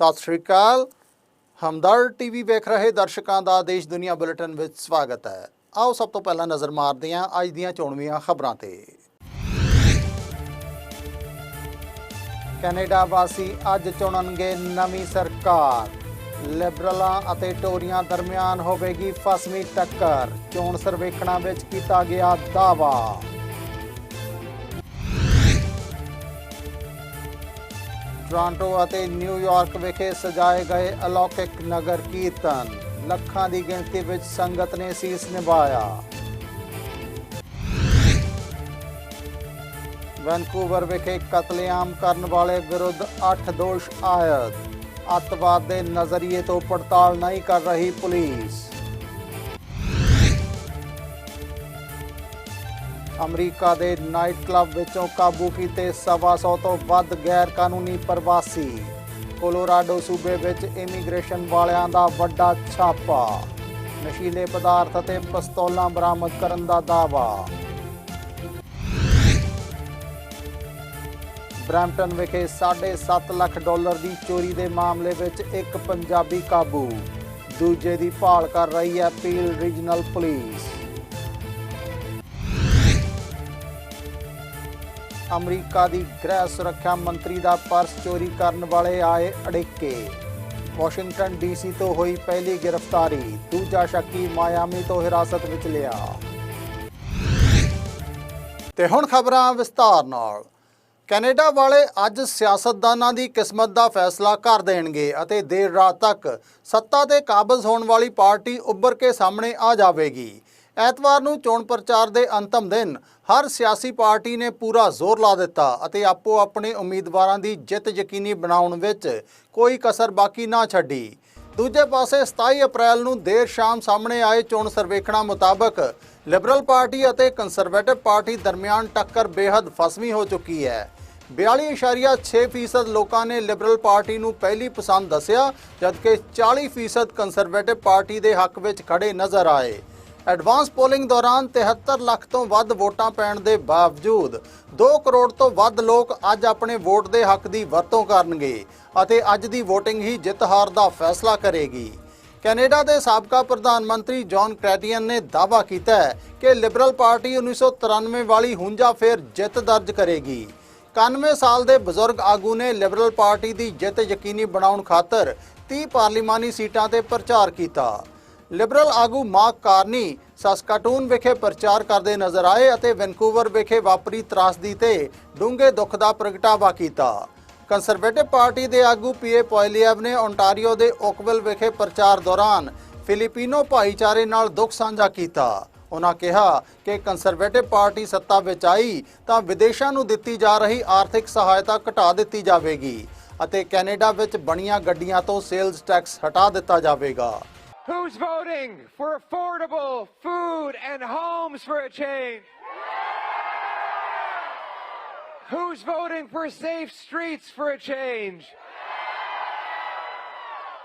ਸਤਿ ਸ਼੍ਰੀ ਅਕਾਲ। ਹਮਦਰ ਟੀਵੀ ਵੇਖ ਰਹੇ ਦਰਸ਼ਕਾਂ ਦਾ ਦੇਸ਼ ਦੁਨੀਆ ਬੁਲੇਟਿਨ ਵਿੱਚ ਸਵਾਗਤ ਹੈ। ਆਓ ਸਭ ਤੋਂ ਪਹਿਲਾਂ ਨਜ਼ਰ ਮਾਰਦੇ ਹਾਂ ਅੱਜ ਦੀਆਂ ਚੋਣਵੀਆਂ ਖਬਰਾਂ ਤੇ। ਕੈਨੇਡਾ ਵਾਸੀ ਅੱਜ ਚੁਣਨਗੇ ਨਵੀਂ ਸਰਕਾਰ। ਲਿਬਰਲਾਂ ਅਤੇ ਟੋਰੀਆਂ ਦਰਮਿਆਨ ਹੋਵੇਗੀ ਫਸਵੀਂ ਟੱਕਰ। ਚੋਣ ਸਰਵੇਖਣਾਂ ਵਿੱਚ ਕੀਤਾ ਗਿਆ ਦਾਅਵਾ। ਟੋਰਾਂਟੋ ਅਤੇ ਨਿਊਯਾਰਕ ਵਿਖੇ ਸਜਾਏ ਗਏ ਅਲੌਕਿਕ ਨਗਰ ਕੀਰਤਨ। ਲੱਖਾਂ ਦੀ ਗਿਣਤੀ ਵਿੱਚ ਸੰਗਤ ਨੇ ਸੀਸ ਨਿਭਾਇਆ। ਵੈਨਕੂਵਰ ਵਿਖੇ ਕਤਲੇਆਮ ਕਰਨ ਵਾਲੇ ਵਿਰੁੱਧ 8 ਦੋਸ਼ ਆਇਦ। ਅੱਤਵਾਦ ਦੇ ਨਜ਼ਰੀਏ ਤੋਂ ਪੜਤਾਲ ਨਹੀਂ ਕਰ ਰਹੀ ਪੁਲਿਸ। ਅਮਰੀਕਾ ਦੇ ਨਾਈਟ ਕਲੱਬ ਵਿੱਚੋਂ ਕਾਬੂ ਕੀਤੇ ਸਵਾ ਸੌ ਤੋਂ ਵੱਧ ਗੈਰ ਕਾਨੂੰਨੀ ਪ੍ਰਵਾਸੀ। ਕੋਲੋਰਾਡੋ ਸੂਬੇ ਵਿੱਚ ਇਮੀਗ੍ਰੇਸ਼ਨ ਵਾਲਿਆਂ ਦਾ ਵੱਡਾ ਛਾਪਾ। ਨਸ਼ੀਲੇ ਪਦਾਰਥ ਅਤੇ ਪਿਸਤੌਲਾਂ ਬਰਾਮਦ ਕਰਨ ਦਾ ਦਾਅਵਾ। ਬ੍ਰੈਂਪਟਨ ਵਿਖੇ 7.5 ਲੱਖ ਡਾਲਰ ਦੀ ਚੋਰੀ ਦੇ ਮਾਮਲੇ ਵਿੱਚ ਇੱਕ ਪੰਜਾਬੀ ਕਾਬੂ। ਦੂਜੇ ਦੀ ਭਾਲ ਕਰ ਰਹੀ ਹੈ ਪੀਲ ਰੀਜਨਲ ਪੁਲਿਸ। ਅਮਰੀਕਾ ਦੀ ਗ੍ਰਹਿ ਸੁਰੱਖਿਆ ਮੰਤਰੀ ਦਾ ਪਰਸ ਚੋਰੀ ਕਰਨ ਵਾਲੇ ਆਏ ਅੜਿੱਕੇ। ਵਾਸ਼ਿੰਗਟਨ ਡੀਸੀ ਤੋਂ ਹੋਈ ਪਹਿਲੀ ਗ੍ਰਿਫਤਾਰੀ, ਦੂਜਾ ਸ਼ੱਕੀ ਮਾਇਆਮੀ ਤੋਂ ਹਿਰਾਸਤ ਵਿੱਚ ਲਿਆ। ਤੇ ਹੁਣ ਖਬਰਾਂ ਵਿਸਤਾਰ ਨਾਲ। ਕੈਨੇਡਾ ਵਾਲੇ ਅੱਜ ਸਿਆਸਤਦਾਨਾਂ ਦੀ ਕਿਸਮਤ ਦਾ ਫੈਸਲਾ ਕਰ ਦੇਣਗੇ ਅਤੇ ਦੇਰ ਰਾਤ ਤੱਕ ਸੱਤਾ ਤੇ ਕਾਬਜ਼ ਹੋਣ ਵਾਲੀ ਪਾਰਟੀ ਉੱਭਰ ਕੇ ਸਾਹਮਣੇ ਆ ਜਾਵੇਗੀ। ਐਤਵਾਰ ਨੂੰ ਚੋਣ ਪ੍ਰਚਾਰ ਦੇ ਅੰਤਮ ਦਿਨ, ਹਰ ਸਿਆਸੀ ਪਾਰਟੀ ਨੇ ਪੂਰਾ ਜ਼ੋਰ ਲਾ ਦਿੱਤਾ ਅਤੇ ਆਪੋ ਆਪਣੇ ਉਮੀਦਵਾਰਾਂ ਦੀ ਜਿੱਤ ਯਕੀਨੀ ਬਣਾਉਣ ਵਿੱਚ ਕੋਈ ਕਸਰ ਬਾਕੀ ਨਾ ਛੱਡੀ। ਦੂਜੇ ਪਾਸੇ 27 ਅਪ੍ਰੈਲ ਨੂੰ ਦੇਰ ਸ਼ਾਮ ਸਾਹਮਣੇ ਆਏ ਚੋਣ ਸਰਵੇਖਣਾਂ ਮੁਤਾਬਕ ਲਿਬਰਲ ਪਾਰਟੀ ਅਤੇ ਕੰਸਰਵੇਟਿਵ ਪਾਰਟੀ ਦਰਮਿਆਨ ਟੱਕਰ ਬੇहद ਫਸਵੀਂ ਹੋ ਚੁੱਕੀ ਹੈ। 42.6% ਲੋਕਾਂ ਨੇ ਲਿਬਰਲ ਪਾਰਟੀ ਨੂੰ ਪਹਿਲੀ ਪਸੰਦ ਦੱਸਿਆ, ਜਦਕਿ 40% ਕੰਜ਼ਰਵੇਟਿਵ ਪਾਰਟੀ ਦੇ ਹੱਕ ਵਿੱਚ ਖੜੇ ਨਜ਼ਰ ਆਏ। ਐਡਵਾਂਸ ਪੋਲਿੰਗ ਦੌਰਾਨ 73 ਲੱਖ ਤੋਂ ਵੱਧ ਵੋਟਾਂ ਪੈਣ ਦੇ ਬਾਵਜੂਦ 2 ਕਰੋੜ ਤੋਂ ਵੱਧ ਲੋਕ ਅੱਜ ਆਪਣੇ ਵੋਟ ਦੇ ਹੱਕ ਦੀ ਵਰਤੋਂ ਕਰਨਗੇ ਅਤੇ ਅੱਜ ਦੀ VOTING ਹੀ ਜਿੱਤ ਹਾਰ ਦਾ ਫੈਸਲਾ ਕਰੇਗੀ। ਕੈਨੇਡਾ ਦੇ ਸਾਬਕਾ ਪ੍ਰਧਾਨ ਮੰਤਰੀ ਜੌਨ ਕ੍ਰੈਟੀਅਨ ਨੇ ਦਾਅਵਾ ਕੀਤਾ ਹੈ ਕਿ ਲਿਬਰਲ ਪਾਰਟੀ 1993 ਵਾਲੀ ਹੁੰਜਾ ਫੇਰ ਜਿੱਤ ਦਰਜ ਕਰੇਗੀ। 91 ਸਾਲ ਦੇ ਬਜ਼ੁਰਗ ਆਗੂ ਨੇ ਲਿਬਰਲ ਪਾਰਟੀ ਦੀ ਜਿੱਤ ਯਕੀਨੀ ਬਣਾਉਣ ਖਾਤਰ 30 ਪਾਰਲੀਮਾਨੀ ਸੀਟਾਂ ਤੇ ਪ੍ਰਚਾਰ ਕੀਤਾ। ਲਿਬਰਲ ਆਗੂ ਮਾਰਕ ਕਾਰਨੀ ਸਸਕਾਟੂਨ ਵਿਖੇ ਪ੍ਰਚਾਰ ਕਰਦੇ ਨਜ਼ਰ ਆਏ ਅਤੇ ਵੈਨਕੂਵਰ ਵਿਖੇ ਵਾਪਰੀ ਤਰਾਸਦੀ ਤੇ ਡੂੰਘੇ ਦੁੱਖ ਦਾ ਪ੍ਰਗਟਾਵਾ ਕੀਤਾ। ਕੰਸਰਵੇਟਿਵ ਪਾਰਟੀ ਦੇ ਆਗੂ ਪੀਏ ਪੋਇਲੀਅਵ ਨੇ ਓਨਟਾਰੀਓ ਦੇ ਓਕਵਿਲ ਵਿਖੇ ਪ੍ਰਚਾਰ ਦੌਰਾਨ ਫਿਲੀਪੀਨੋ ਭਾਈਚਾਰੇ ਨਾਲ ਦੁੱਖ ਸਾਂਝਾ ਕੀਤਾ। ਉਹਨਾਂ ਕਿਹਾ ਕਿ ਕੰਜ਼ਰਵੇਟਿਵ ਪਾਰਟੀ ਸੱਤਾ ਵਿੱਚ ਆਈ ਤਾਂ ਵਿਦੇਸ਼ਾਂ ਨੂੰ ਦਿੱਤੀ ਜਾ ਰਹੀ ਆਰਥਿਕ ਸਹਾਇਤਾ ਘਟਾ ਦਿੱਤੀ ਜਾਵੇਗੀ ਅਤੇ ਕੈਨੇਡਾ ਵਿੱਚ ਬਣੀਆਂ ਗੱਡੀਆਂ ਤੋਂ ਸੇਲਜ਼ ਟੈਕਸ ਹਟਾ ਦਿੱਤਾ ਜਾਵੇਗਾ। Who's voting for affordable food and homes for a change? Who's voting for safe streets for a change?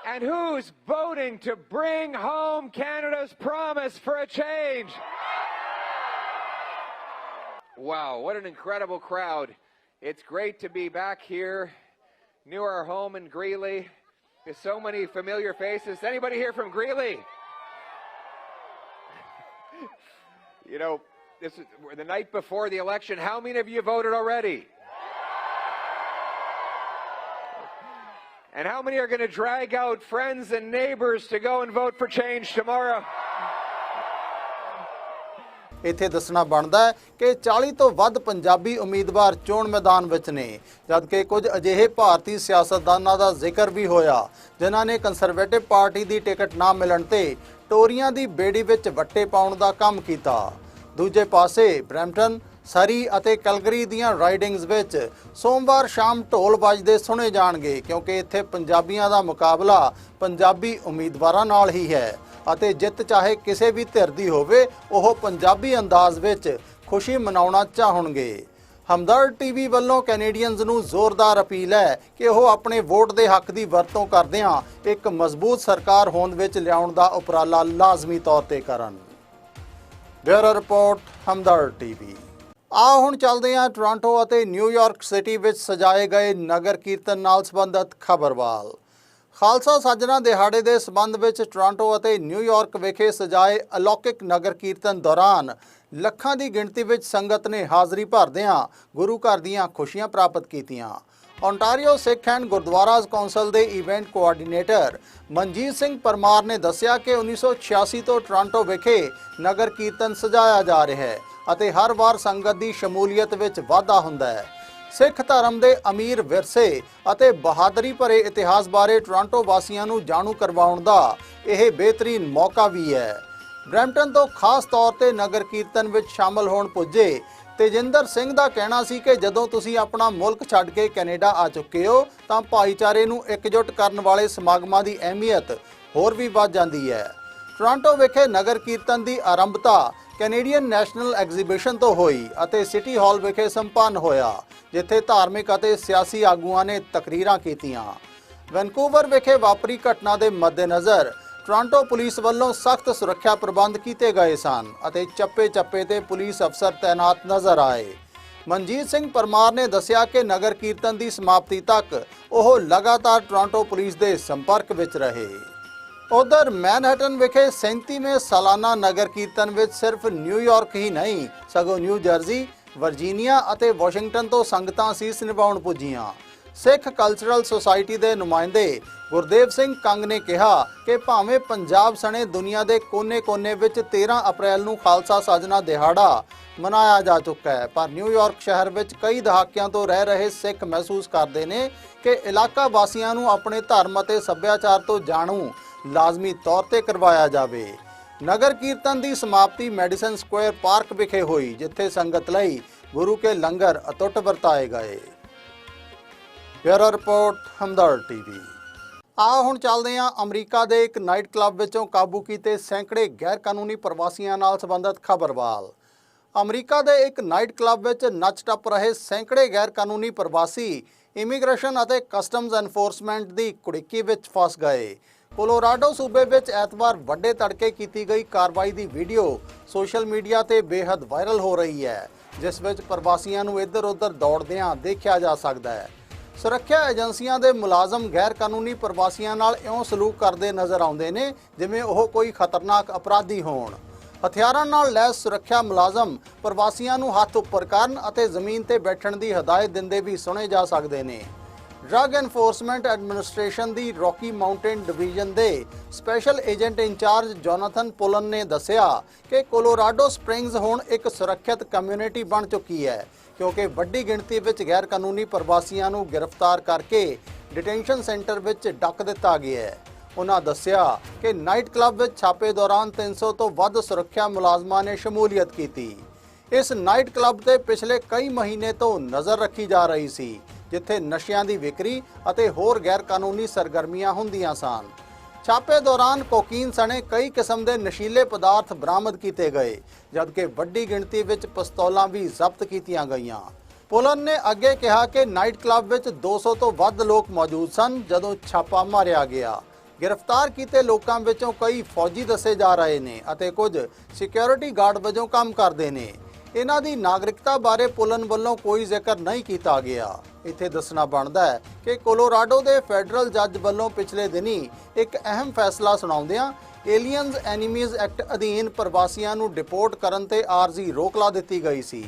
And who's voting to bring home Canada's promise for a change? Wow, what an incredible crowd. It's great to be back here near our home in Greeley. So many familiar faces. Anybody here from Greeley? you know, this is the night before the election. How many of you voted already? And how many are going to drag out friends and neighbors to go and vote for change tomorrow? ਇੱਥੇ ਦੱਸਣਾ ਬਣਦਾ ਹੈ ਕਿ 40 ਤੋਂ ਵੱਧ ਪੰਜਾਬੀ ਉਮੀਦਵਾਰ ਚੋਣ ਮੈਦਾਨ ਵਿੱਚ ਨੇ, ਜਦਕਿ ਕੁਝ ਅਜਿਹੇ ਭਾਰਤੀ ਸਿਆਸਤਦਾਨਾਂ ਦਾ ਜ਼ਿਕਰ ਵੀ ਹੋਇਆ, ਜਿਨ੍ਹਾਂ ਨੇ ਕੰਜ਼ਰਵੇਟਿਵ ਪਾਰਟੀ ਦੀ ਟਿਕਟ ਨਾ ਮਿਲਣ ਤੇ ਟੋਰੀਆਂ ਦੀ ਬੇੜੀ ਵਿੱਚ ਵੱਟੇ ਪਾਉਣ ਦਾ ਕੰਮ ਕੀਤਾ। ਦੂਜੇ ਪਾਸੇ ਬ੍ਰੈਂਪਟਨ, ਸਰੀ ਅਤੇ ਕਲਗਰੀ ਦੀਆਂ ਰਾਈਡਿੰਗਸ ਵਿੱਚ ਸੋਮਵਾਰ ਸ਼ਾਮ ਢੋਲ ਵੱਜਦੇ ਸੁਣੇ ਜਾਣਗੇ, ਕਿਉਂਕਿ ਇੱਥੇ ਪੰਜਾਬੀਆਂ ਦਾ ਮੁਕਾਬਲਾ ਪੰਜਾਬੀ ਉਮੀਦਵਾਰਾਂ ਨਾਲ ਹੀ ਹੈ। ਅਤੇ ਜਿੱਤ ਚਾਹੇ ਕਿਸੇ ਵੀ ਧਿਰ ਦੀ ਹੋਵੇ, ਉਹ ਪੰਜਾਬੀ ਅੰਦਾਜ਼ ਵਿੱਚ ਖੁਸ਼ੀ ਮਨਾਉਣਾ ਚਾਹਣਗੇ। ਹਮਦਰਦ ਟੀਵੀ ਵੱਲੋਂ ਕੈਨੇਡੀਅਨਜ਼ ਨੂੰ ਜ਼ੋਰਦਾਰ ਅਪੀਲ ਹੈ ਕਿ ਉਹ ਆਪਣੇ ਵੋਟ ਦੇ ਹੱਕ ਦੀ ਵਰਤੋਂ ਕਰਦਿਆਂ ਇੱਕ ਮਜ਼ਬੂਤ ਸਰਕਾਰ ਹੋਂਦ ਵਿੱਚ ਲਿਆਉਣ ਦਾ ਉਪਰਾਲਾ ਲਾਜ਼ਮੀ ਤੌਰ ਤੇ ਕਰਨ। ਬਿਊਰੋ ਰਿਪੋਰਟ, ਹਮਦਰਦ ਟੀਵੀ ਆ ਹੁਣ ਚੱਲਦੇ ਹਾਂ ਟੋਰਾਂਟੋ ਅਤੇ ਨਿਊਯਾਰਕ ਸਿਟੀ ਵਿੱਚ ਸਜਾਏ ਗਏ ਨਗਰ ਕੀਰਤਨ ਨਾਲ ਸੰਬੰਧਿਤ ਖਬਰਵਾਲ। ਖਾਲਸਾ ਸਾਜਣਾ ਦਿਹਾੜੇ ਦੇ ਸਬੰਧ ਵਿੱਚ ਟੋਰਾਂਟੋ ਅਤੇ ਨਿਊਯਾਰਕ ਵਿਖੇ ਸਜਾਏ ਅਲੌਕਿਕ ਨਗਰ ਕੀਰਤਨ ਦੌਰਾਨ ਲੱਖਾਂ ਦੀ ਗਿਣਤੀ ਵਿੱਚ ਸੰਗਤ ਨੇ ਹਾਜ਼ਰੀ ਭਰਦਿਆਂ ਗੁਰੂ ਘਰ ਦੀਆਂ ਖੁਸ਼ੀਆਂ ਪ੍ਰਾਪਤ ਕੀਤੀਆਂ। Ontario Sikh and Gurdwaras council ਦੇ ਇਵੈਂਟ ਕੋਆਰਡੀਨੇਟਰ ਮਨਜੀਤ ਸਿੰਘ ਪਰਮਾਰ ਨੇ ਦੱਸਿਆ ਕਿ 1986 ਤੋਂ ਟੋਰਾਂਟੋ ਵਿਖੇ ਨਗਰ ਕੀਰਤਨ ਸਜਾਇਆ ਜਾ ਰਿਹਾ ਹੈ ਅਤੇ ਹਰ ਵਾਰ ਸੰਗਤ ਦੀ ਸ਼ਮੂਲੀਅਤ ਵਿੱਚ ਵਾਧਾ ਹੁੰਦਾ ਹੈ। ਸਿੱਖ ਧਰਮ ਦੇ ਅਮੀਰ ਵਿਰਸੇ ਅਤੇ ਬਹਾਦਰੀ ਭਰੇ ਇਤਿਹਾਸ ਬਾਰੇ ਟੋਰਾਂਟੋ ਵਾਸੀਆਂ ਨੂੰ ਜਾਣੂ ਕਰਵਾਉਣ ਦਾ ਇਹ ਬਿਹਤਰੀਨ ਮੌਕਾ ਵੀ ਹੈ। ਬਰੈਂਪਟਨ ਤੋਂ ਖਾਸ ਤੌਰ ਤੇ ਨਗਰ ਕੀਰਤਨ ਵਿੱਚ ਸ਼ਾਮਲ ਹੋਣ ਪੁੱਜੇ ਤੇਜਿੰਦਰ ਸਿੰਘ ਦਾ ਕਹਿਣਾ ਸੀ ਕਿ ਜਦੋਂ ਤੁਸੀਂ ਆਪਣਾ ਮੁਲਕ ਛੱਡ ਕੇ ਕੈਨੇਡਾ ਆ ਚੁੱਕੇ ਹੋ, ਤਾਂ ਭਾਈਚਾਰੇ ਨੂੰ ਇਕਜੁੱਟ ਕਰਨ ਵਾਲੇ ਸਮਾਗਮਾਂ ਦੀ ਅਹਿਮੀਅਤ ਹੋਰ ਵੀ ਵੱਧ ਜਾਂਦੀ ਹੈ। ਟੋਰਾਂਟੋ ਵਿਖੇ ਨਗਰ ਕੀਰਤਨ ਦੀ ਆਰੰਭਤਾ ਕੈਨੇਡੀਅਨ ਨੈਸ਼ਨਲ ਐਗਜ਼ੀਬਿਸ਼ਨ ਤੋਂ ਹੋਈ ਅਤੇ ਸਿਟੀ ਹਾਲ ਵਿਖੇ ਸੰਪੰਨ ਹੋਇਆ, ਜਿੱਥੇ ਧਾਰਮਿਕ ਅਤੇ ਸਿਆਸੀ ਆਗੂਆਂ ਨੇ ਤਕਰੀਰਾਂ ਕੀਤੀਆਂ। ਵੈਨਕੂਵਰ ਵਿਖੇ ਵਾਪਰੀ ਘਟਨਾ ਦੇ ਮੱਦੇਨਜ਼ਰ ਟੋਰਾਂਟੋ ਪੁਲਿਸ ਵੱਲੋਂ ਸਖਤ ਸੁਰੱਖਿਆ ਪ੍ਰਬੰਧ ਕੀਤੇ ਗਏ ਸਨ ਅਤੇ ਚੱਪੇ-ਚੱਪੇ ਤੇ ਪੁਲਿਸ ਅਫਸਰ ਤਾਇਨਾਤ ਨਜ਼ਰ ਆਏ। ਮਨਜੀਤ ਸਿੰਘ ਪਰਮਾਰ ਨੇ ਦੱਸਿਆ ਕਿ ਨਗਰ ਕੀਰਤਨ ਦੀ ਸਮਾਪਤੀ ਤੱਕ ਉਹ ਲਗਾਤਾਰ ਟੋਰਾਂਟੋ ਪੁਲਿਸ ਦੇ ਸੰਪਰਕ ਵਿੱਚ ਰਹੇ। ਉਧਰ ਮੈਨਹਟਨ ਵਿਖੇ 37ਵੇਂ ਸਾਲਾਨਾ ਨਗਰ ਕੀਰਤਨ ਵਿੱਚ ਸਿਰਫ ਨਿਊਯਾਰਕ ਹੀ ਨਹੀਂ, ਸਗੋਂ ਨਿਊ ਜਰਜ਼ੀ ਵਰਜੀਨੀਆ ਅਤੇ ਵਾਸ਼ਿੰਗਟਨ ਤੋਂ ਸੰਗਤਾਂ ਸੀਸ ਨਿਭਾਉਣ ਪੁੱਜੀਆਂ। ਸਿੱਖ ਕਲਚਰਲ ਸੁਸਾਇਟੀ ਦੇ ਨੁਮਾਇੰਦੇ ਗੁਰਦੇਵ ਸਿੰਘ ਕੰਗ ਨੇ ਕਿਹਾ ਕਿ ਭਾਵੇਂ ਪੰਜਾਬ ਸਣੇ ਦੁਨੀਆ ਦੇ ਕੋਨੇ-ਕੋਨੇ ਵਿੱਚ 13 ਅਪ੍ਰੈਲ ਨੂੰ ਖਾਲਸਾ ਸਾਜਨਾ ਦਿਹਾੜਾ ਮਨਾਇਆ ਜਾ ਚੁੱਕਾ ਹੈ, ਪਰ ਨਿਊਯਾਰਕ ਸ਼ਹਿਰ ਵਿੱਚ ਕਈ ਦਹਾਕਿਆਂ ਤੋਂ ਰਹਿ ਰਹੇ ਸਿੱਖ ਮਹਿਸੂਸ ਕਰਦੇ ਨੇ ਕਿ ਇਲਾਕਾ ਵਾਸੀਆਂ ਨੂੰ ਆਪਣੇ ਧਰਮ ਅਤੇ ਸੱਭਿਆਚਾਰ ਤੋਂ ਜਾਣੂ ਲਾਜ਼ਮੀ ਤੌਰ ਤੇ ਕਰਵਾਇਆ ਜਾਵੇ। ਨਗਰ ਕੀਰਤਨ ਦੀ ਸਮਾਪਤੀ ਮੈਡੀਸਨ ਸਕੁਆਇਰ ਪਾਰਕ ਵਿਖੇ ਹੋਈ, ਜਿੱਥੇ ਸੰਗਤ ਲਈ ਗੁਰੂ ਕੇ ਲੰਗਰ ਅਤੁੱਟ ਵਰਤਾਏ ਗਏ। Bureau report, Hamdard TV. ਆ ਹੁਣ ਚੱਲਦੇ ਹਾਂ ਅਮਰੀਕਾ ਦੇ ਇੱਕ ਨਾਈਟ ਕਲੱਬ ਵਿੱਚੋਂ ਕਾਬੂ ਕੀਤੇ ਸੈਂਕੜੇ ਗੈਰ ਕਾਨੂੰਨੀ ਪ੍ਰਵਾਸੀਆਂ ਨਾਲ ਸੰਬੰਧਿਤ ਖਬਰਵਾਲ। ਅਮਰੀਕਾ ਦੇ ਇੱਕ ਨਾਈਟ ਕਲੱਬ ਵਿੱਚ ਨੱਚ ਟੱਪ ਰਹੇ ਸੈਂਕੜੇ ਗੈਰ ਕਾਨੂੰਨੀ ਪ੍ਰਵਾਸੀ, ਇਮੀਗ੍ਰੇਸ਼ਨ ਅਤੇ ਕਸਟਮਜ਼ ਐਨਫੋਰਸਮੈਂਟ ਦੀ ਕੁੜਿੱਕੀ ਵਿੱਚ ਫਸ ਗਏ। ਕੋਲੋਰਾਡੋ ਸੂਬੇ ਵਿੱਚ ਐਤਵਾਰ ਵੱਡੇ ਤੜਕੇ ਕੀਤੀ ਗਈ ਕਾਰਵਾਈ ਦੀ ਵੀਡੀਓ ਸੋਸ਼ਲ ਮੀਡੀਆ ਤੇ ਬੇहद ਵਾਇਰਲ ਹੋ ਰਹੀ ਹੈ, ਜਿਸ ਵਿੱਚ ਪ੍ਰਵਾਸੀਆਂ ਨੂੰ ਇੱਧਰ-ਉੱਧਰ ਦੌੜਦਿਆਂ ਦੇਖਿਆ ਜਾ ਸਕਦਾ ਹੈ। ਸੁਰੱਖਿਆ ਏਜੰਸੀਆਂ ਦੇ ਮੁਲਾਜ਼ਮ ਗੈਰ ਕਾਨੂੰਨੀ ਪ੍ਰਵਾਸੀਆਂ ਨਾਲ ਇਉਂ ਸਲੂਕ ਕਰਦੇ ਨਜ਼ਰ ਆਉਂਦੇ ਨੇ, ਜਿਵੇਂ ਉਹ ਕੋਈ ਖਤਰਨਾਕ ਅਪਰਾਧੀ ਹੋਣ। ਹਥਿਆਰਾਂ ਨਾਲ ਲੈਸ ਸੁਰੱਖਿਆ ਮੁਲਾਜ਼ਮ ਪ੍ਰਵਾਸੀਆਂ ਨੂੰ ਹੱਥ ਉੱਪਰ ਕਰਨ ਅਤੇ ਜ਼ਮੀਨ ਤੇ ਬੈਠਣ ਦੀ ਹਦਾਇਤ ਦਿੰਦੇ ਵੀ ਸੁਣੇ ਜਾ ਸਕਦੇ ਨੇ। ਡਰੱਗ ਐਨਫੋਰਸਮੈਂਟ ਐਡਮਿਨਿਸਟ੍ਰੇਸ਼ਨ ਦੀ ਰੌਕੀ ਮਾਊਂਟੇਨ ਡਿਵੀਜ਼ਨ ਦੇ special agent in charge Jonathan Pullen ਨੇ ਦੱਸਿਆ ਕਿ ਕੋਲੋਰਾਡੋ ਸਪ੍ਰਿੰਗਸ ਹੁਣ ਇੱਕ ਸੁਰੱਖਿਅਤ ਕਮਿਊਨਿਟੀ ਬਣ ਚੁੱਕੀ ਹੈ, ਕਿਉਂਕਿ ਵੱਡੀ ਗਿਣਤੀ ਵਿੱਚ ਗੈਰ ਕਾਨੂੰਨੀ ਪ੍ਰਵਾਸੀਆਂ ਨੂੰ ਗ੍ਰਿਫਤਾਰ ਕਰਕੇ ਡਿਟੈਂਸ਼ਨ ਸੈਂਟਰ ਵਿੱਚ ਡੱਕ ਦਿੱਤਾ ਗਿਆ ਹੈ। ਉਹਨਾਂ ਦੱਸਿਆ ਕਿ ਨਾਈਟ ਕਲੱਬ ਵਿੱਚ ਛਾਪੇ ਦੌਰਾਨ 300 ਤੋਂ ਵੱਧ ਸੁਰੱਖਿਆ ਮੁਲਾਜ਼ਮਾਂ ਨੇ ਸ਼ਮੂਲੀਅਤ ਕੀਤੀ। ਇਸ ਨਾਈਟ ਕਲੱਬ ਤੇ ਪਿਛਲੇ ਕਈ ਮਹੀਨੇ ਤੋਂ ਨਜ਼ਰ ਰੱਖੀ ਜਾ ਰਹੀ ਸੀ। ਜਿੱਥੇ ਨਸ਼ਿਆਂ ਦੀ ਵਿਕਰੀ ਅਤੇ ਹੋਰ ਗੈਰ ਕਾਨੂੰਨੀ ਸਰਗਰਮੀਆਂ ਹੁੰਦੀਆਂ ਸਨ। ਛਾਪੇ ਦੌਰਾਨ ਕੋਕੀਨ ਸਣੇ ਕਈ ਕਿਸਮ ਦੇ ਨਸ਼ੀਲੇ ਪਦਾਰਥ ਬਰਾਮਦ ਕੀਤੇ ਗਏ, ਜਦਕਿ ਵੱਡੀ ਗਿਣਤੀ ਵਿੱਚ ਪਿਸਤੌਲਾਂ ਵੀ ਜ਼ਬਤ ਕੀਤੀਆਂ ਗਈਆਂ। ਪੁਲਨ ਨੇ ਅੱਗੇ ਕਿਹਾ ਕਿ ਨਾਈਟ ਕਲੱਬ ਵਿੱਚ 200 ਤੋਂ ਵੱਧ ਲੋਕ ਮੌਜੂਦ ਸਨ, ਜਦੋਂ ਛਾਪਾ ਮਾਰਿਆ ਗਿਆ। ਗ੍ਰਿਫਤਾਰ ਕੀਤੇ ਲੋਕਾਂ ਵਿੱਚੋਂ ਕਈ ਫੌਜੀ ਦੱਸੇ ਜਾ ਰਹੇ ਨੇ ਅਤੇ ਕੁਝ ਸਿਕਿਉਰਿਟੀ ਗਾਰਡ ਵਜੋਂ ਕੰਮ ਕਰਦੇ ਨੇ। ਇਹਨਾਂ ਦੀ ਨਾਗਰਿਕਤਾ ਬਾਰੇ ਪੁਲਨ ਵੱਲੋਂ ਕੋਈ ਜ਼ਿਕਰ ਨਹੀਂ ਕੀਤਾ ਗਿਆ। ਇੱਥੇ ਦੱਸਣਾ ਬਣਦਾ ਹੈ ਕਿ ਕੋਲੋਰਾਡੋ ਦੇ ਫੈਡਰਲ ਜੱਜ ਵੱਲੋਂ ਪਿਛਲੇ ਦਿਨੀ ਇੱਕ ਅਹਿਮ ਫੈਸਲਾ ਸੁਣਾਉਂਦਿਆਂ ਏਲੀਅਨਸ ਐਨੀਮੀਜ਼ ਐਕਟ ਅਧੀਨ ਪ੍ਰਵਾਸੀਆਂ ਨੂੰ ਡਿਪੋਰਟ ਕਰਨ ਤੇ ਆਰਜ਼ੀ ਰੋਕ ਲਾ ਦਿੱਤੀ ਗਈ ਸੀ।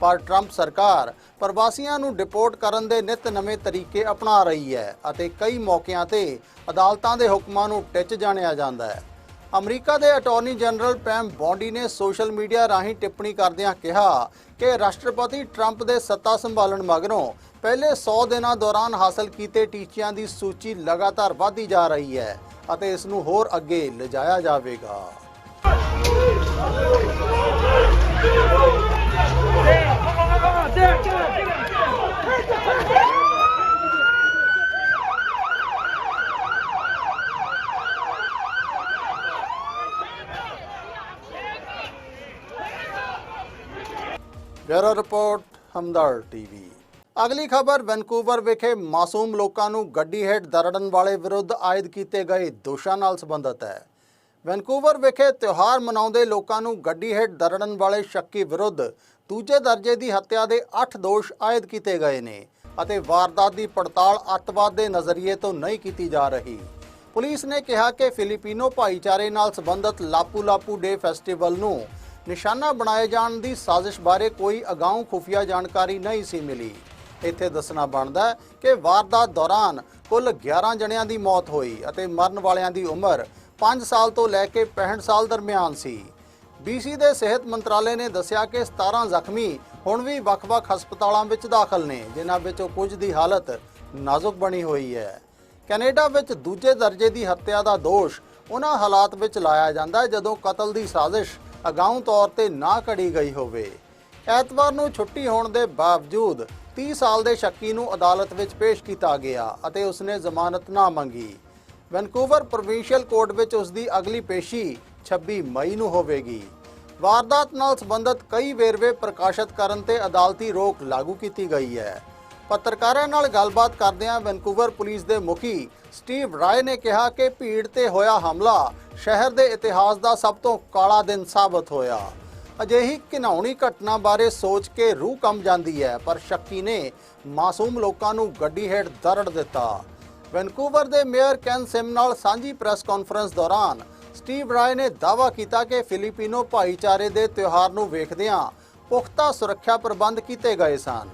ਪਰ ਟਰੰਪ ਸਰਕਾਰ ਪ੍ਰਵਾਸੀਆਂ ਨੂੰ ਡਿਪੋਰਟ ਕਰਨ ਦੇ ਨਿਤ ਨਵੇਂ ਤਰੀਕੇ ਅਪਣਾ ਰਹੀ ਹੈ ਅਤੇ ਕਈ ਮੌਕਿਆਂ ਤੇ ਅਦਾਲਤਾਂ ਦੇ ਹੁਕਮਾਂ ਨੂੰ ਟਿੱਚ ਜਾਣਿਆ ਜਾਂਦਾ ਹੈ। ਅਮਰੀਕਾ ਦੇ ਅਟਾਰਨੀ ਜਨਰਲ ਪੈਮ ਬੌਂਡੀ ਨੇ ਸੋਸ਼ਲ ਮੀਡੀਆ ਰਾਹੀਂ ਟਿੱਪਣੀ ਕਰਦਿਆਂ ਕਿਹਾ ਕਿ ਰਾਸ਼ਟਰਪਤੀ ਟਰੰਪ ਦੇ ਸੱਤਾ ਸੰਭਾਲਣ ਮਗਰੋਂ ਪਹਿਲੇ 100 ਦਿਨਾਂ ਦੌਰਾਨ ਹਾਸਲ ਕੀਤੇ ਟੀਚਿਆਂ ਦੀ ਸੂਚੀ ਲਗਾਤਾਰ ਵਧਦੀ ਜਾ ਰਹੀ ਹੈ ਅਤੇ ਇਸ ਨੂੰ ਹੋਰ ਅੱਗੇ ਲਿਜਾਇਆ ਜਾਵੇਗਾ ਬਿਊਰੋ ਰਿਪੋਰਟ, ਹਮਦਰਦ ਟੀਵੀ। ਅਗਲੀ ਖਬਰ, ਵੈਨਕੂਵਰ ਵਿਖੇ ਮਾਸੂਮ ਲੋਕਾਂ ਨੂੰ ਗੱਡੀ ਹੇਠ ਦਰੜਨ ਵਾਲੇ ਵਿਰੁੱਧ ਆਇਦ ਕੀਤੇ ਗਏ ਦੋਸ਼ਾਂ ਨਾਲ ਸੰਬੰਧਿਤ ਹੈ। ਵੈਨਕੂਵਰ ਵਿਖੇ ਤਿਉਹਾਰ ਮਨਾਉਂਦੇ ਲੋਕਾਂ ਨੂੰ ਗੱਡੀ ਹੇਠ ਦਰੜਨ ਵਾਲੇ ਸ਼ੱਕੀ ਵਿਰੁੱਧ ਦੂਜੇ ਦਰਜੇ ਦੀ ਹੱਤਿਆ ਦੇ 8 ਦੋਸ਼ ਆਇਦ ਕੀਤੇ ਗਏ ਨੇ ਅਤੇ ਵਾਰਦਾਤ ਦੀ ਪੜਤਾਲ ਅੱਤਵਾਦ ਦੇ ਨਜ਼ਰੀਏ ਤੋਂ ਨਹੀਂ ਕੀਤੀ ਜਾ ਰਹੀ। ਪੁਲਿਸ ਨੇ ਕਿਹਾ ਕਿ ਫਿਲੀਪੀਨੋ ਭਾਈਚਾਰੇ ਨਾਲ ਸੰਬੰਧਿਤ ਲਾਪੂ ਲਾਪੂ ਡੇ ਫੈਸਟੀਵਲ ਨੂੰ ਨਿਸ਼ਾਨਾ ਬਣਾਏ ਜਾਣ ਦੀ ਸਾਜ਼ਿਸ਼ ਬਾਰੇ ਕੋਈ ਅਗਾਊਂ ਖੁਫੀਆ ਜਾਣਕਾਰੀ ਨਹੀਂ ਸੀ ਮਿਲੀ। ਇੱਥੇ ਦੱਸਣਾ ਬਣਦਾ ਹੈ ਕਿ ਵਾਰਦਾਤ ਦੌਰਾਨ ਕੁੱਲ 11 ਜਣਿਆਂ ਦੀ ਮੌਤ ਹੋਈ ਅਤੇ ਮਰਨ ਵਾਲਿਆਂ ਦੀ ਉਮਰ 5 ਸਾਲ ਤੋਂ ਲੈ ਕੇ 65 ਸਾਲ ਦਰਮਿਆਨ ਸੀ। ਬੀਸੀ ਦੇ ਸਿਹਤ ਮੰਤਰਾਲੇ ਨੇ ਦੱਸਿਆ ਕਿ 17 ਜ਼ਖਮੀ ਹੁਣ ਵੀ ਵੱਖ-ਵੱਖ ਹਸਪਤਾਲਾਂ ਵਿੱਚ ਦਾਖਲ ਨੇ, ਜਿਨ੍ਹਾਂ ਵਿੱਚੋਂ ਕੁਝ ਦੀ ਹਾਲਤ ਨਾਜ਼ੁਕ ਬਣੀ ਹੋਈ ਹੈ। ਕੈਨੇਡਾ ਵਿੱਚ ਦੂਜੇ ਦਰਜੇ ਦੀ ਹੱਤਿਆ ਦਾ ਦੋਸ਼ ਉਹਨਾਂ ਹਾਲਾਤ ਵਿੱਚ ਲਾਇਆ ਜਾਂਦਾ ਹੈ, ਜਦੋਂ ਕਤਲ ਦੀ ਸਾਜ਼ਿਸ਼ ਅਗਾਊਂ ਤੌਰ ਤੇ ਨਾ ਘੜੀ ਗਈ ਹੋਵੇ। ਐਤਵਾਰ ਨੂੰ ਛੁੱਟੀ ਹੋਣ ਦੇ ਬਾਵਜੂਦ 30 ਸਾਲ ਦੇ ਸ਼ੱਕੀ ਨੂੰ ਅਦਾਲਤ ਵਿੱਚ ਪੇਸ਼ ਕੀਤਾ ਗਿਆ ਅਤੇ ਉਸਨੇ ਜ਼ਮਾਨਤ ਨਾ ਮੰਗੀ। ਵੈਨਕੂਵਰ ਪ੍ਰੋਵਿੰਸ਼ੀਅਲ ਕੋਰਟ ਵਿੱਚ ਉਸ ਦੀ ਅਗਲੀ ਪੇਸ਼ੀ 26 ਮਈ ਨੂੰ ਹੋਵੇਗੀ। ਵਾਰਦਾਤ ਨਾਲ ਸੰਬੰਧਿਤ ਕਈ ਵੇਰਵੇ ਪ੍ਰਕਾਸ਼ਿਤ ਕਰਨ ਤੇ ਅਦਾਲਤੀ ਰੋਕ ਲਾਗੂ ਕੀਤੀ ਗਈ ਹੈ। ਪੱਤਰਕਾਰਾਂ ਨਾਲ ਗੱਲਬਾਤ ਕਰਦਿਆਂ ਵੈਨਕੂਵਰ ਪੁਲਿਸ ਦੇ ਮੁਖੀ ਸਟੀਵ ਰਾਏ ਨੇ ਕਿਹਾ ਕਿ ਭੀੜ ਤੇ ਹੋਇਆ ਹਮਲਾ ਸ਼ਹਿਰ ਦੇ ਇਤਿਹਾਸ ਦਾ ਸਭ ਤੋਂ ਕਾਲਾ ਦਿਨ ਸਾਬਤ ਹੋਇਆ। ਅਜਿਹੀ ਘਿਨਾਉਣੀ ਘਟਨਾ ਬਾਰੇ ਸੋਚ ਕੇ ਰੂਹ ਕੰਬ ਜਾਂਦੀ ਹੈ, ਪਰ ਸ਼ੱਕੀ ਨੇ ਮਾਸੂਮ ਲੋਕਾਂ ਨੂੰ ਗੱਡੀ ਹੇਠ ਦਰੜ ਦਿੱਤਾ। ਵੈਨਕੂਵਰ ਦੇ ਮੇਅਰ ਕੈਨ ਸਿਮ ਨਾਲ ਸਾਂਝੀ ਪ੍ਰੈਸ ਕਾਨਫਰੰਸ ਦੌਰਾਨ ਸਟੀਵ ਰਾਏ ਨੇ ਦਾਅਵਾ ਕੀਤਾ ਕਿ ਫਿਲੀਪੀਨੋ ਭਾਈਚਾਰੇ ਦੇ ਤਿਉਹਾਰ ਨੂੰ ਵੇਖਦਿਆਂ ਪੁਖਤਾ ਸੁਰੱਖਿਆ ਪ੍ਰਬੰਧ ਕੀਤੇ ਗਏ ਸਨ।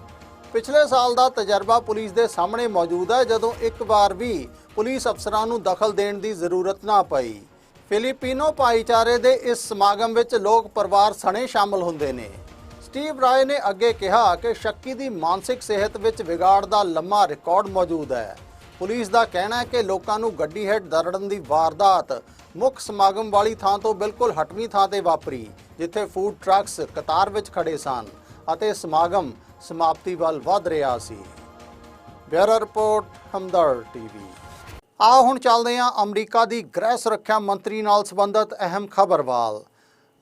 ਪਿਛਲੇ ਸਾਲ ਦਾ ਤਜਰਬਾ ਪੁਲਿਸ ਦੇ ਸਾਹਮਣੇ ਮੌਜੂਦ ਹੈ, ਜਦੋਂ ਇੱਕ ਵਾਰ ਵੀ ਪੁਲਿਸ ਅਫਸਰਾਂ ਨੂੰ ਦਖਲ ਦੇਣ ਦੀ ਜ਼ਰੂਰਤ ਨਾ ਪਈ। ਫਿਲੀਪੀਨੋ ਭਾਈਚਾਰੇ ਦੇ ਇਸ ਸਮਾਗਮ ਵਿੱਚ ਲੋਕ ਪਰਿਵਾਰ ਸਣੇ ਸ਼ਾਮਲ ਹੁੰਦੇ ਨੇ। ਸਟੀਵ ਰਾਏ ਨੇ ਅੱਗੇ ਕਿਹਾ ਕਿ ਸ਼ੱਕੀ ਦੀ ਮਾਨਸਿਕ ਸਿਹਤ ਵਿੱਚ ਵਿਗਾੜ ਦਾ ਲੰਮਾ ਰਿਕਾਰਡ ਮੌਜੂਦ ਹੈ। ਪੁਲਿਸ ਦਾ ਕਹਿਣਾ ਹੈ ਕਿ ਲੋਕਾਂ ਨੂੰ ਗੱਡੀ ਹੇਠ ਦਰੜਨ ਦੀ ਵਾਰਦਾਤ ਮੁੱਖ ਸਮਾਗਮ ਵਾਲੀ ਥਾਂ ਤੋਂ ਬਿਲਕੁਲ ਹਟਵੀਂ ਥਾਂ ਤੇ ਵਾਪਰੀ, ਜਿੱਥੇ ਫੂਡ ਟਰੱਕਸ ਕਤਾਰ ਵਿੱਚ ਖੜੇ ਸਨ ਅਤੇ ਸਮਾਗਮ ਸਮਾਪਤੀ ਵੱਲ ਵਧ ਰਿਹਾ ਸੀ। Bureau report Hamdard TV. ਆ ਹੁਣ ਚੱਲਦੇ ਹਾਂ ਅਮਰੀਕਾ ਦੀ ਗ੍ਰਹਿ ਸੁਰੱਖਿਆ ਮੰਤਰੀ ਨਾਲ ਸੰਬੰਧਿਤ ਅਹਿਮ ਖਬਰ ਵੱਲ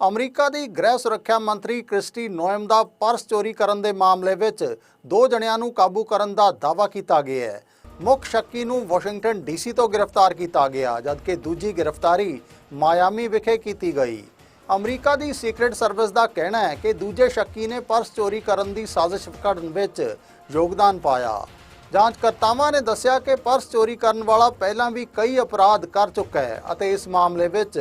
ਅਮਰੀਕਾ ਦੀ ਗ੍ਰਹਿ ਸੁਰੱਖਿਆ ਮੰਤਰੀ ਕ੍ਰਿਸਟੀ ਨੋਇਮ ਦਾ ਪਰਸ ਚੋਰੀ ਕਰਨ ਦੇ ਮਾਮਲੇ ਵਿੱਚ ਦੋ ਜਣਿਆਂ ਨੂੰ ਕਾਬੂ ਕਰਨ ਦਾ ਦਾਅਵਾ ਕੀਤਾ ਗਿਆ ਹੈ। ਮੁੱਖ ਸ਼ੱਕੀ ਨੂੰ ਵਾਸ਼ਿੰਗਟਨ ਡੀਸੀ ਤੋਂ ਗ੍ਰਿਫਤਾਰ ਕੀਤਾ ਗਿਆ, ਜਦਕਿ ਦੂਜੀ ਗ੍ਰਿਫਤਾਰੀ ਮਾਇਆਮੀ ਵਿਖੇ ਕੀਤੀ ਗਈ। ਅਮਰੀਕਾ ਦੀ ਸੀਕ੍ਰੀਟ ਸਰਵਿਸ ਦਾ ਕਹਿਣਾ ਹੈ ਕਿ ਦੂਜੇ ਸ਼ੱਕੀ ਨੇ ਪਰਸ ਚੋਰੀ ਕਰਨ ਦੀ ਸਾਜ਼ਿਸ਼ ਕਰਨ ਵਿੱਚ ਯੋਗਦਾਨ ਪਾਇਆ। ਜਾਂਚਕਰਤਾਵਾਂ ਨੇ ਦੱਸਿਆ ਕਿ ਪਰਸ ਚੋਰੀ ਕਰਨ ਵਾਲਾ ਪਹਿਲਾਂ ਵੀ ਕਈ ਅਪਰਾਧ ਕਰ ਚੁੱਕਾ ਹੈ ਅਤੇ ਇਸ ਮਾਮਲੇ ਵਿੱਚ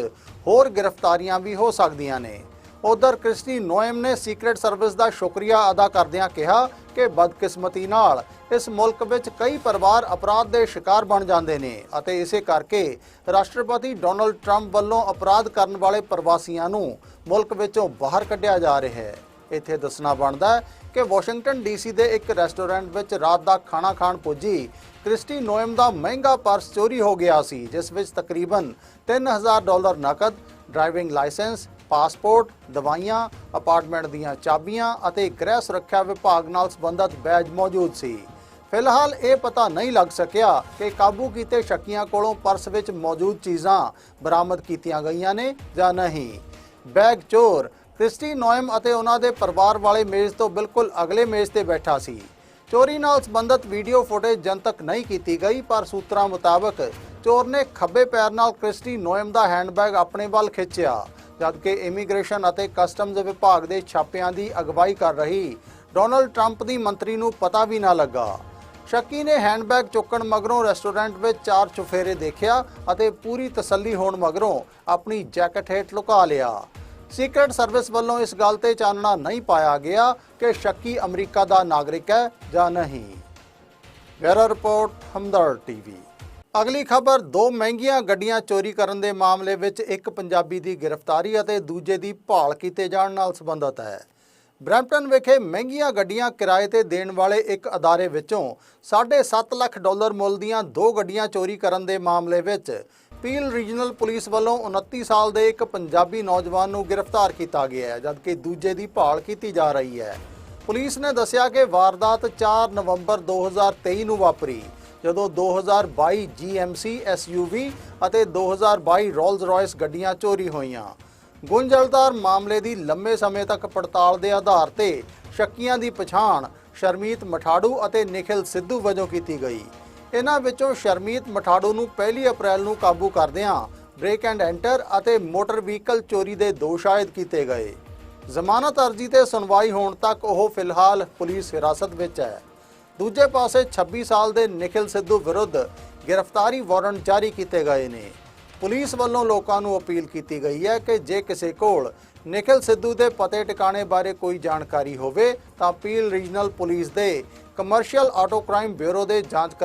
ਹੋਰ ਗ੍ਰਿਫਤਾਰੀਆਂ ਵੀ ਹੋ ਸਕਦੀਆਂ ਨੇ। ਉਧਰ ਕ੍ਰਿਸਟੀ ਨੋਇਮ ਨੇ ਸੀਕ੍ਰੀਟ ਸਰਵਿਸ ਦਾ ਸ਼ੁਕਰੀਆ ਅਦਾ ਕਰਦਿਆਂ ਕਿਹਾ ਕਿ ਬਦਕਿਸਮਤੀ ਨਾਲ ਇਸ ਮੁਲਕ ਵਿੱਚ ਕਈ ਪਰਿਵਾਰ ਅਪਰਾਧ ਦੇ ਸ਼ਿਕਾਰ ਬਣ ਜਾਂਦੇ ਨੇ ਅਤੇ ਇਸੇ ਕਰਕੇ ਰਾਸ਼ਟਰਪਤੀ ਡੋਨਲਡ ਟਰੰਪ ਵੱਲੋਂ ਅਪਰਾਧ ਕਰਨ ਵਾਲੇ ਪ੍ਰਵਾਸੀਆਂ ਨੂੰ ਮੁਲਕ ਵਿੱਚੋਂ ਬਾਹਰ ਕੱਢਿਆ ਜਾ ਰਿਹਾ ਹੈ। ਇੱਥੇ ਦੱਸਣਾ ਬਣਦਾ ਹੈ ਕਿ ਵਾਸ਼ਿੰਗਟਨ ਡੀਸੀ ਦੇ ਇੱਕ ਰੈਸਟੋਰੈਂਟ ਵਿੱਚ ਰਾਤ ਦਾ ਖਾਣਾ ਖਾਣ ਪੁੱਜੀ ਕ੍ਰਿਸਟੀ ਨੋਇਮ ਦਾ ਮਹਿੰਗਾ ਪਰਸ ਚੋਰੀ ਹੋ ਗਿਆ ਸੀ, ਜਿਸ ਵਿੱਚ ਤਕਰੀਬਨ 3000 ਡਾਲਰ ਨਕਦ, ਡਰਾਈਵਿੰਗ ਲਾਇਸੈਂਸ ਪਾਸਪੋਰਟ, ਦਵਾਈਆਂ, ਅਪਾਰਟਮੈਂਟ ਦੀਆਂ ਚਾਬੀਆਂ ਅਤੇ ਗ੍ਰਹਿ ਸੁਰੱਖਿਆ ਵਿਭਾਗ ਨਾਲ ਸੰਬੰਧਿਤ ਬੈਜ ਮੌਜੂਦ ਸੀ। ਫਿਲਹਾਲ ਇਹ ਪਤਾ ਨਹੀਂ ਲੱਗ ਸਕਿਆ ਕਿ ਕਾਬੂ ਕੀਤੇ ਸ਼ੱਕੀਆਂ ਕੋਲੋਂ ਪਰਸ ਵਿੱਚ ਮੌਜੂਦ ਚੀਜ਼ਾਂ ਬਰਾਮਦ ਕੀਤੀਆਂ ਗਈਆਂ ਨੇ ਜਾਂ ਨਹੀਂ। ਬੈਗ ਚੋਰ ਕ੍ਰਿਸਟੀ ਨੋਇਮ ਅਤੇ ਉਹਨਾਂ ਦੇ ਪਰਿਵਾਰ ਵਾਲੇ ਮੇਜ਼ ਤੋਂ ਬਿਲਕੁਲ ਅਗਲੇ ਮੇਜ਼ ਤੇ ਬੈਠਾ ਸੀ। ਚੋਰੀ ਨਾਲ ਸੰਬੰਧਿਤ ਵੀਡੀਓ ਫੁਟੇਜ ਜਨਤਕ ਨਹੀਂ ਕੀਤੀ ਗਈ, ਪਰ ਸੂਤਰਾਂ ਮੁਤਾਬਕ ਚੋਰ ਨੇ ਖੱਬੇ ਪੈਰ ਨਾਲ ਕ੍ਰਿਸਟੀ ਨੋਇਮ ਦਾ ਹੈਂਡਬੈਗ ਆਪਣੇ ਵੱਲ ਖਿੱਚਿਆ, ਜਦਕਿ ਇਮੀਗ੍ਰੇਸ਼ਨ ਅਤੇ ਕਸਟਮਜ਼ ਵਿਭਾਗ ਦੇ ਛਾਪਿਆਂ ਦੀ ਅਗਵਾਈ ਕਰ ਰਹੀ ਡੋਨਲਡ ਟਰੰਪ ਦੀ ਮੰਤਰੀ ਨੂੰ ਪਤਾ ਵੀ ਨਾ ਲੱਗਾ। ਸ਼ੱਕੀ ਨੇ ਹੈਂਡਬੈਗ ਚੁੱਕਣ ਮਗਰੋਂ ਰੈਸਟੋਰੈਂਟ ਵਿੱਚ ਚਾਰ ਚੁਫੇਰੇ ਦੇਖਿਆ ਅਤੇ ਪੂਰੀ ਤਸੱਲੀ ਹੋਣ ਮਗਰੋਂ ਆਪਣੀ ਜੈਕਟ ਹੇਠ ਲੁਕਾ ਲਿਆ। ਸੀਕ੍ਰੀਟ ਸਰਵਿਸ ਵੱਲੋਂ ਇਸ ਗੱਲ ਤੇ ਚਾਨਣਾ ਨਹੀਂ ਪਾਇਆ ਗਿਆ ਕਿ ਸ਼ੱਕੀ ਅਮਰੀਕਾ ਦਾ ਨਾਗਰਿਕ ਹੈ ਜਾਂ ਨਹੀਂ। Bureau report Hamdard TV. ਅਗਲੀ ਖਬਰ, ਦੋ ਮਹਿੰਗੀਆਂ ਗੱਡੀਆਂ ਚੋਰੀ ਕਰਨ ਦੇ ਮਾਮਲੇ ਵਿੱਚ ਇੱਕ ਪੰਜਾਬੀ ਦੀ ਗ੍ਰਿਫਤਾਰੀ ਅਤੇ ਦੂਜੇ ਦੀ ਭਾਲ ਕੀਤੇ ਜਾਣ ਨਾਲ ਸੰਬੰਧਿਤ ਹੈ। ਬਰੈਂਪਟਨ ਵਿਖੇ ਮਹਿੰਗੀਆਂ ਗੱਡੀਆਂ ਕਿਰਾਏ ਤੇ ਦੇਣ ਵਾਲੇ ਇੱਕ ਅਦਾਰੇ ਵਿੱਚੋਂ 7.5 ਲੱਖ ਡਾਲਰ ਮੁੱਲ ਦੀਆਂ ਦੋ ਗੱਡੀਆਂ ਚੋਰੀ ਕਰਨ ਦੇ ਮਾਮਲੇ ਵਿੱਚ ਪੀਲ ਰੀਜਨਲ ਪੁਲਿਸ ਵੱਲੋਂ 29 ਸਾਲ ਦੇ ਇੱਕ ਪੰਜਾਬੀ ਨੌਜਵਾਨ ਨੂੰ ਗ੍ਰਿਫਤਾਰ ਕੀਤਾ ਗਿਆ ਹੈ, ਜਦਕਿ ਦੂਜੇ ਦੀ ਭਾਲ ਕੀਤੀ ਜਾ ਰਹੀ ਹੈ। ਪੁਲਿਸ ਨੇ ਦੱਸਿਆ ਕਿ ਵਾਰਦਾਤ 4 ਨਵੰਬਰ 2023 ਨੂੰ ਵਾਪਰੀ। ਜਦੋਂ 2022 GMC SUV ਅਤੇ 2022 ਰੋਲਸ ਰਾਇਸ ਗੱਡੀਆਂ ਚੋਰੀ ਹੋਈਆਂ। ਗੁੰਝਲਦਾਰ ਮਾਮਲੇ ਦੀ ਲੰਮੇ ਸਮੇਂ ਤੱਕ ਪੜਤਾਲ ਦੇ ਆਧਾਰ ਤੇ ਸ਼ੱਕੀਆਂ ਦੀ ਪਛਾਣ ਸ਼ਰਮੀਤ ਮਠਾੜੂ ਅਤੇ ਨਿਖਿਲ ਸਿੱਧੂ ਵਜੋਂ ਕੀਤੀ ਗਈ। ਇਹਨਾਂ ਵਿੱਚੋਂ ਸ਼ਰਮੀਤ ਮਠਾੜੂ ਨੂੰ 1 ਅਪ੍ਰੈਲ ਨੂੰ ਕਾਬੂ ਕਰਦਿਆਂ ਬ੍ਰੇਕ ਐਂਡ ਐਂਟਰ ਅਤੇ ਮੋਟਰ ਵਹੀਕਲ ਚੋਰੀ ਦੇ ਦੋਸ਼ ਆਇਦ ਕੀਤੇ ਗਏ। ਜ਼ਮਾਨਤ ਅਰਜ਼ੀ ਤੇ ਸੁਣਵਾਈ ਹੋਣ ਤੱਕ ਉਹ ਫਿਲਹਾਲ ਪੁਲਿਸ ਹਿਰਾਸਤ ਵਿੱਚ ਹੈ। ਦੂਜੇ ਪਾਸੇ 26 ਸਾਲ ਦੇ ਨਿਖਿਲ ਸਿੱਧੂ ਵਿਰੁੱਧ ਗ੍ਰਿਫਤਾਰੀ ਵਾਰੰਟ ਜਾਰੀ ਕੀਤੇ ਗਏ ਨੇ। ਪੁਲਿਸ ਵੱਲੋਂ ਲੋਕਾਂ ਨੂੰ ਅਪੀਲ ਕੀਤੀ ਗਈ ਹੈ ਕਿ ਜੇ ਕਿਸੇ ਕੋਲ ਨਿਖਿਲ ਸਿੱਧੂ ਦੇ ਪਤੇ ਟਿਕਾਣੇ ਬਾਰੇ ਕੋਈ ਜਾਣਕਾਰੀ ਹੋਵੇ, ਤਾਂ ਪੀਲ ਰੀਜਨਲ ਪੁਲਿਸ ਦੇ ਕਮਰਸ਼ੀਅਲ ਆਟੋ ਕ੍ਰਾਈਮ ਬਿਊਰੋ ਦੇ ਜਾਂਚ ਕਰ